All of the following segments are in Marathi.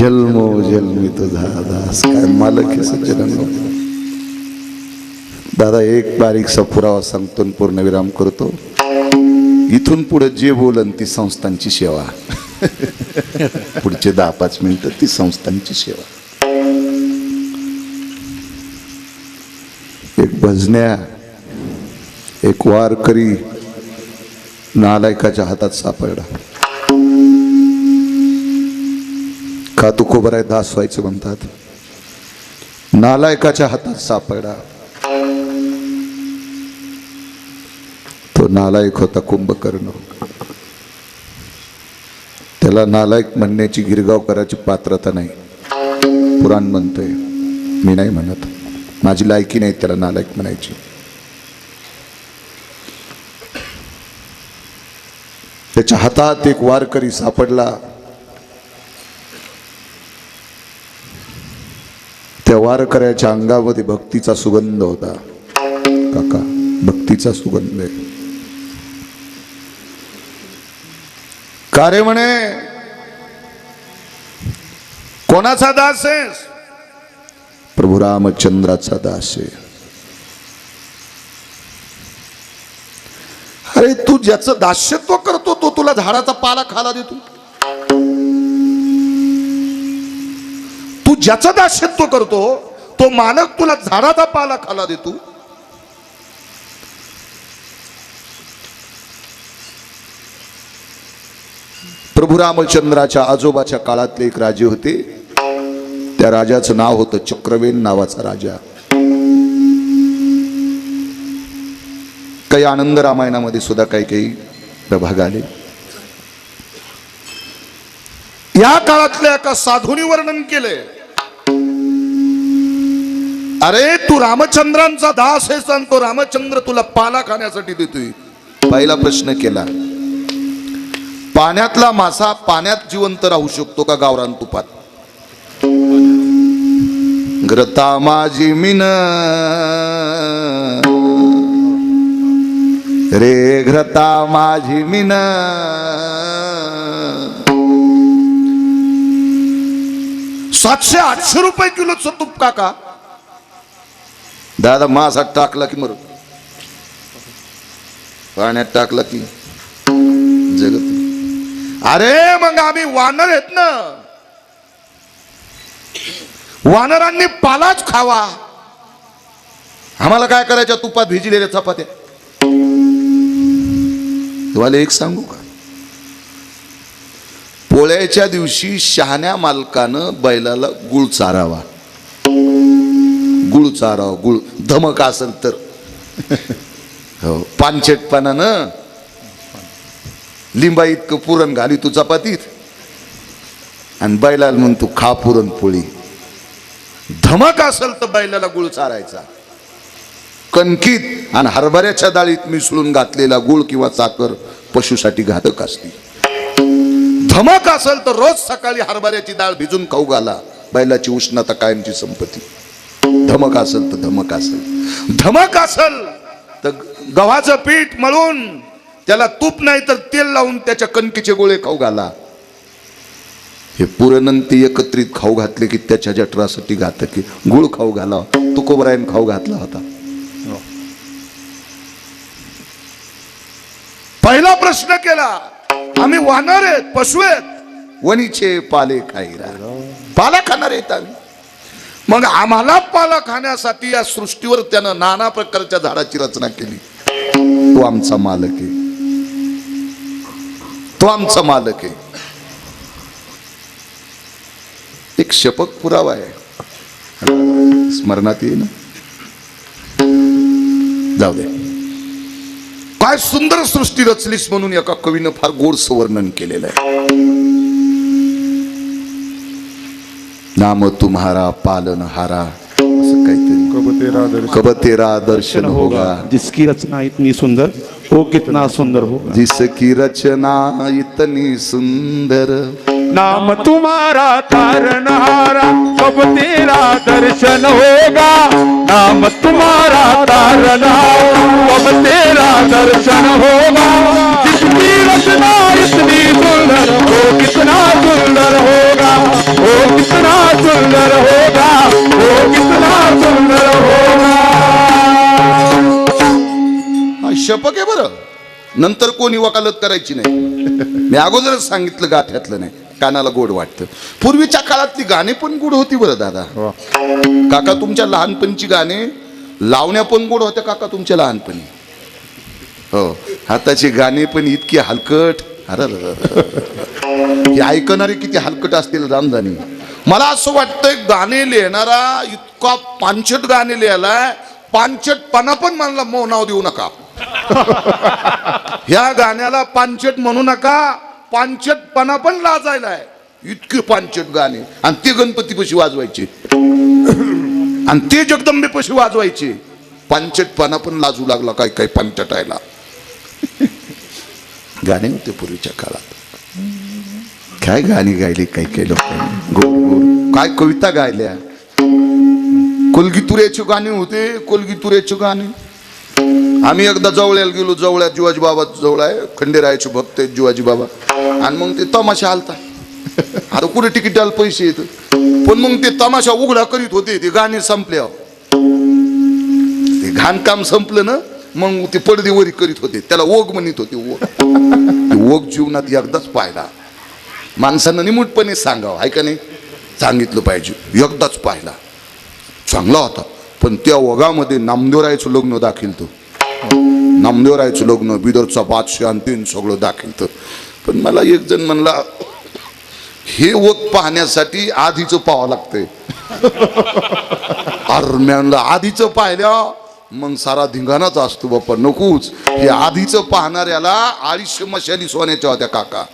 जन्मो जन्मी तुझा दास काय मालक आहे सज्जनांनो दादा एक बारीकसा पुरावा सांगतो पूर्णविराम करतो. इथून पुढे जे बोलन ती संस्थांची सेवा. पुढचे दहा पाच मिनिटं ती संस्थांची सेवा. एक भजन्या एक वारकरी नालायकाच्या हातात सापडला. का तुकोबराय खोबर आहे दास व्हायचं म्हणतात. नालायकाच्या हातात सापडा. तो नालायक होता कुंभकर्ण. त्याला नालायक म्हणण्याची गिरगाव करायची पात्रता नाही. पुराण म्हणतोय. मी नाही म्हणत. माझी लायकी नाही त्याला नालायक म्हणायची. त्याच्या हातात एक वारकरी सापडला. त्या वारकऱ्याच्या अंगामध्ये भक्तीचा सुगंध होता. काका भक्तीचा सुगंध आहे. का रे म्हणे कोणाचा दास आहेस प्रभू रामचंद्राचा दास आहे. अरे तू ज्याचं दास्यत्व करतो तो तुला झाडाचा पाला खाला देतो. ज्याचं दास्यत्व करतो तो मालक तुला झाडाचा पाला खाला देतो. प्रभू रामचंद्राच्या आजोबाच्या काळातले एक राजे होते. त्या राजाचं नाव होतं चक्रवेन नावाचा राजा. काही आनंद रामायणामध्ये सुद्धा काही काही प्रभाग आले. या काळातल्या एका साधूनी वर्णन केलंय. अरे तू रामचंद्रांचा दास आहेस आणि तो रामचंद्र तुला पाला खाण्यासाठी देतोय. पहिला प्रश्न केला. पाण्यातला मासा पाण्यात जिवंत राहू शकतो का गावरान तुपात? ग्रता माझी मिन. रे घ्रता माझी मिन. सातशे आठशे रुपये किलोचं तूप काका. दादा मासात टाकला की मर पाण्यात टाकला की जगत अरे मग आम्ही वानर आहेत ना. वानरांनी पालाच खावा. आम्हाला काय करायच्या तुपात भिजलेल्या चपात्या. तुम्हाला एक सांगू का? पोळ्याच्या दिवशी शहाण्या मालकानं बैलाला गुळ चारावा. गुळ चाराव गुळ धमक असेल तर. हो पानचेटपणानं? लिंबा इतकं पुरण घाली तू चपातीत. आणि बैलाला म्हण तू खा पुरणपोळी. धमक असेल तर बैलाला गुळ चारायचा. कणकीत आणि हरभऱ्याच्या डाळीत मिसळून घातलेला गुळ किंवा साखर पशुसाठी घातक असते. धमक असेल तर रोज सकाळी हरभऱ्याची डाळ भिजून खाऊ घाला. बैलाची उष्णता कायमची संपत्ती. धमक असेल तर धमक असेल. धमक असेल तर गव्हाचं पीठ मळून त्याला तूप नाही तर तेल लावून त्याच्या कणकीचे गोळे खाऊ घाला. हे पुरणंती एकत्रित खाऊ घातले की त्याच्या जठरासाठी घातक. की गुळ खाऊ घाला. तुकोबरायन खाऊ घातला होता. पहिला प्रश्न केला आम्ही वाहणार आहेत पशु आहेत. वणीचे पाले खाईरा पाला खाणार आहेत आम्ही. मग आम्हाला पाला खाण्यासाठी या सृष्टीवर त्यानं नाना प्रकारच्या झाडाची रचना केली. तो आमचा मालक आहे. तो आमचा मालक आहे. एक शपक पुरावा आहे. स्मरणात येईल जाऊ दे. काय सुंदर सृष्टी रचलीस म्हणून एका कवीनं फार गोड वर्णन केलेलं आहे. नाम तुम्हारा पालन हारा कब तेरा दर्शन कब तेरा दर्शन होगा. जिसकी रचना इतनी सुंदर वो कितना सुंदर होगा. जिसकी रचना इतनी सुंदर. नाम तुम्हारा तारनहारा कब तेरा दर्शन होगा. नाम तुम्हारा तारनहारा कब तेरा दर्शन होगा. जिसकी रचना इतनी सुंदर हो कितना सुंदर होगा. ओ बरं नंतर कोणी वकालत करायची नाही. मी अगोदरच सांगितलं गाठ्यातलं नाही. कानाला गोड वाटतं. पूर्वीच्या काळातली गाणी पण गोड होती बरं दादा. वा. काका तुमच्या लहानपणची गाणे लावण्या पण गोड होत्या काका तुमच्या लहानपणी. हो. आताची गाणी पण इतकी हलकट. अरे. हे ऐकणारे किती हलकट असतील रामधानी मला असं वाटतंय गाणे लिहिणारा इतका पांचट गाणे लिहायलाय. पांचटपणा पण मला मो नाव देऊ नका. ह्या गाण्याला पांचट म्हणू नका पांचटपणा पण लाजायला आहे इतके पांचट गाणे. आणि ते गणपती पशी वाजवायचे. आणि ते जगदंबे पशी वाजवायचे. पांचटपणा पण लाजू लागला काय काय पंचटायला गाणे होते पूर्वीच्या काळात. काय गाणी गायली काही काही लोकांनी? गोड गोड. काय कविता गायल्या? कोलगीतुऱ्याचे गाणे होते कोलगीतुऱ्याचे गाणे. आम्ही एकदा जवळ्याला गेलो जवळ्या जिवाजी बाबा जवळ आहे खंडेरायाचे भक्त आहेत जिवाजी बाबा. आणि मग ते तमाशा आलता. आता कुठे तिकिटाला पैसे येत पण मग ते तमाशा उघडा करीत होते ते गाणे संपल्यावर ते घाणकाम संपलं ना मग ते पडदेवरी करीत होते. त्याला ओग म्हणत होते ओग ते ओग जीवनात एकदाच पाहिला. माणसानं निमूटपणे सांगावं ऐका का नाही? सांगितलं पाहिजे. एकदाच पाहिला. चांगला होता. पण त्या ओघामध्ये नामदेवरायचं लग्न दाखील तो. नामदेवरायचं लग्न बिदरचा बादशाह आणि तीन सगळं दाखील पण मला एक जण म्हणला हे ओत पाहण्यासाठी आधीच पाहावं लागतंय. अरे मी म्हणलं आधीच पाहिल्या? मग सारा धिंगाणाच असतो बाप्पा नकोच. हे आधीच पाहणाऱ्याला आयुष्य मशाली सोन्याच्या होत्या काका.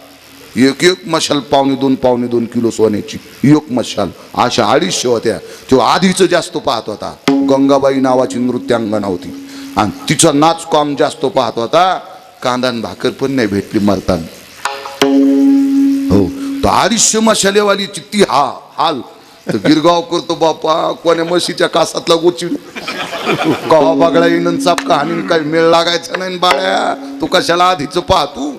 एक एक मशाल पावणे दोन पावणे दोन किलो सोन्याची. एक मशाल. अशा अडीचशे होत्या. तो आधीच जास्त पाहत होता. गंगाबाई नावाची नृत्यांगणा होती. आणि तिचा नाच कॉम जास्त पाहत होता. कांदा आणि भाकर पण नाही भेटली मरताना. हो तो अडीचशे मशालेवाली ती हा हाल. तर गिरगाव करतो बापा कोण्या म्हशीच्या कासातला गोची कवा बागडा येणं चाप कहाणी काय मेळ लागायचा नाही बाळ्या. तू कशाला आधीच पाहतू?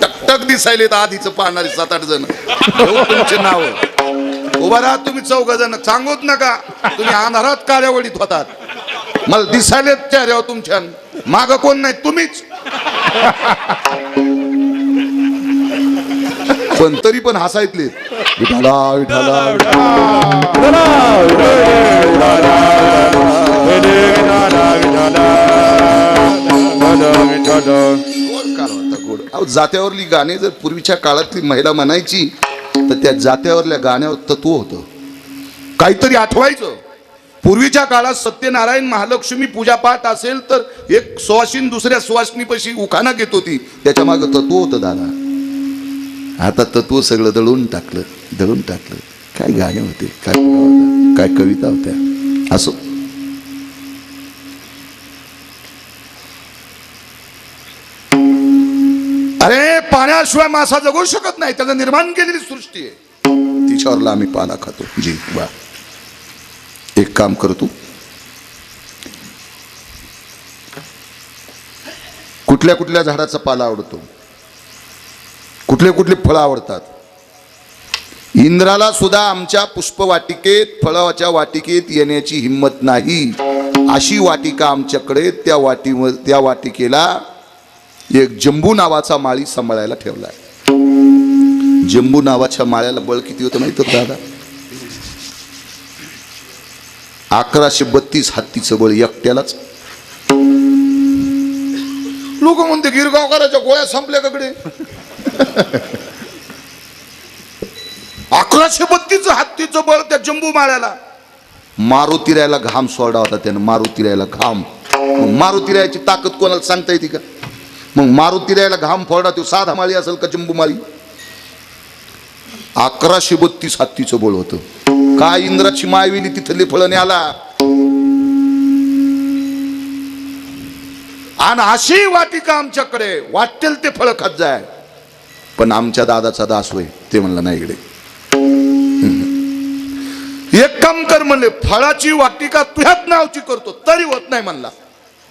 टकटक दिसायले तर आधीच पाहणारे सात आठ जण हो, तुमचे नाव. उभा राहा तुम्ही चौघ जण. सांगूत नका. तुम्ही अंधारात कार्यावळीत होतात. मला दिसायले चेहऱ्यावर तुमच्या. माग कोण नाही? तुम्हीच. पण तरी पण हसायतले. विठाला विठाला जात्यावरली गाणी जर पूर्वीच्या काळातली महिला म्हणायची तर त्या जात्यावरल्या गाण्यावर तत्व होतं. काहीतरी आठवायचं. पूर्वीच्या काळात सत्यनारायण महालक्ष्मी पूजापाठ असेल तर एक सुवासिन दुसऱ्या सुवासिनीपाशी उखाणा घेत होती. त्याच्यामागे तत्व होतं दादा. आता तत्व सगळं दळून टाकलं दळून टाकलं. काय गाणे होते काय काय कविता होत्या. असो. अरे पाण्याशिवाय मासा जगू शकत नाही. त्याचं निर्माण केलेली सृष्टी आहे. तिच्यावरला आम्ही पाला खातो. जी वा. एक काम करतो. कुठल्या कुठल्या झाडाचा पाला आवडतो? कुठले कुठले फळं आवडतात? इंद्राला सुद्धा आमच्या पुष्पवाटिकेत फळाच्या वाटिकेत येण्याची हिंमत नाही. अशी वाटिका आमच्याकडे त्या वाटीवर त्या वाटिकेला एक जंबू नावाचा माळी सांभाळायला ठेवलाय. जंबू नावाच्या माळ्याला बळ किती होतं माहिती होतं दादा? अकराशे बत्तीस हत्तीचं बळ एकट्यालाच. लोक म्हणते गिरगावकराच्या गोळ्या संपल्या ककडे अकराशे बत्तीस हत्तीचं बळ त्या जंबू माळ्याला. मारुतिरायला घाम सोडा होता त्यानं मारुतिरायला घाम. मग मारुतिरायाची ताकद कोणाला सांगता येते का? मग मारुतिरायला घाम फोडा तो साधा माळी असेल का जंबू माळी? अकराशे बत्तीस हत्तीचं बळ होतं. काय इंद्राची मायविली तिथले फळणे आला? आणि अशी वाटिका आमच्याकडे? वाटेल ते फळ खात जाय. पण आमच्या दादाचा दास होय ते म्हणलं नाही इकडे. एक काम कर म्हणले फळाची वाटिका तुझ्याच नावची करतो तरी होत नाही म्हणला.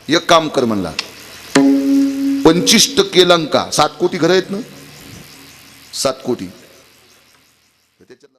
एक काम कर म्हणला पंचवीस टक्के लंका सात कोटी घर आहेत ना? सात कोटी. te echas la...